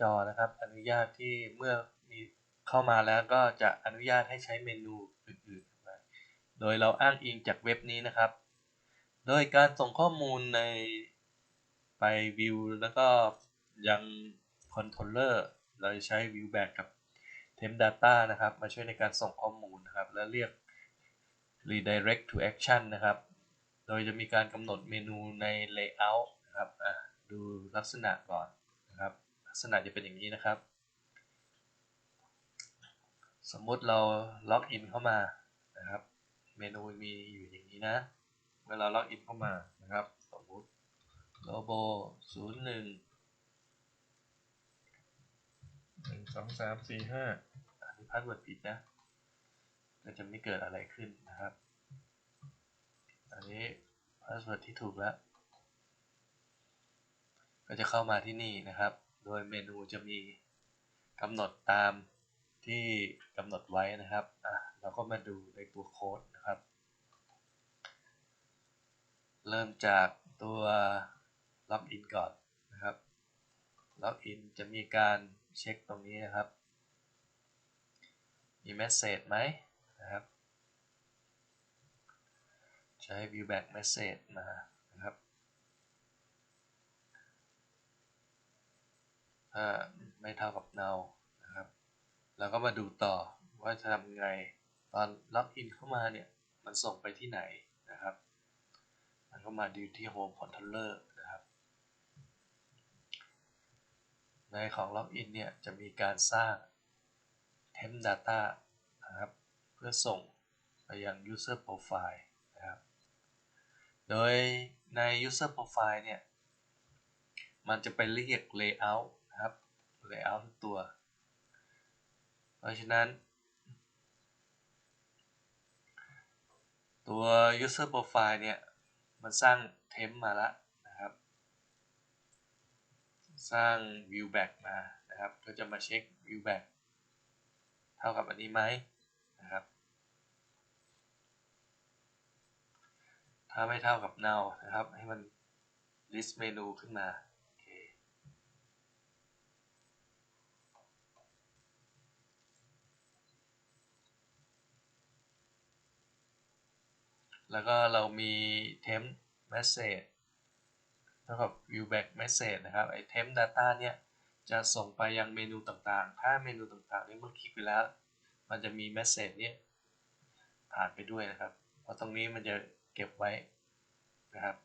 จอนะครับ อนุญาตที่เมื่อมีเข้ามาแล้วก็จะอนุญาตให้ใช้เมนูอื่นๆ โดยเราอ้างอิงจากเว็บนี้นะครับ โดยการส่งข้อมูลในไปวิวแล้วก็ยังคอนโทรลเลอร์เราจะใช้ viewback กับ temp data นะครับ มาช่วยในการส่งข้อมูลนะครับ และเรียก redirect to action นะครับ โดยจะมีการกำหนดเมนูใน layout นะครับดูลักษณะก่อนนะครับ ลักษณะจะเป็นอย่างนี้นะครับ สมมุติเราล็อกอินเข้ามานะครับ เมนูมีอยู่อย่างนี้นะเมื่อเราล็อกอินเข้ามานะครับ สมมุติ lobo 0 1 1 2 3 4 5อันนี้พาสเวิร์ดผิดนะก็จะไม่เกิดอะไรขึ้นนะครับ อันนี้พาสเวิร์ดที่ถูกแล้ว ก็จะเข้ามาที่นี่นะครับ โดยเมนูจะมีกำหนดตามที่กำหนดไว้นะครับอะเราก็มาดูในตัวโค้ดนะครับ เริ่มจากตัวล็อกอินก่อนนะครับล็อกอินจะมีการเช็คตรงนี้นะครับ มีเมสเซจไหมนะครับ ใช้ viewback message มานะครับ ถ้าไม่เท่ากับ null นะครับ แล้วก็มาดูต่อว่าจะทำไงตอนล็อกอินเข้ามาเนี่ยมันส่งไปที่ไหนนะครับ มันก็มาดูที่ home controller นะครับ ในของล็อกอินเนี่ยจะมีการสร้าง temp data นะครับ เพื่อส่งไปยัง user profile นะครับ โดยใน user profile เนี่ย มันจะไปเรียก layout นะครับ layout ทุกตัว เพราะฉะนั้น ตัว user profile เนี่ย มันสร้าง temp มาแล้วนะครับ สร้าง viewback มานะครับ ก็จะมาเช็ค viewback เท่ากับอันนี้ไหมนะครับถ้าไม่เท่ากับ null นะครับ ให้มัน list เมนูขึ้นมา แล้วก็เรามี temp message เท่ากับ viewback message นะครับ ไอ้ temp data เนี่ยจะส่งไปยังเมนูต่างๆ ถ้าเมนูต่างๆนี้เมื่อคลิกไปแล้ว มันจะมี message นี้ผ่านไปด้วยนะครับ เพราะตรงนี้มันจะเก็บไว้นะครับ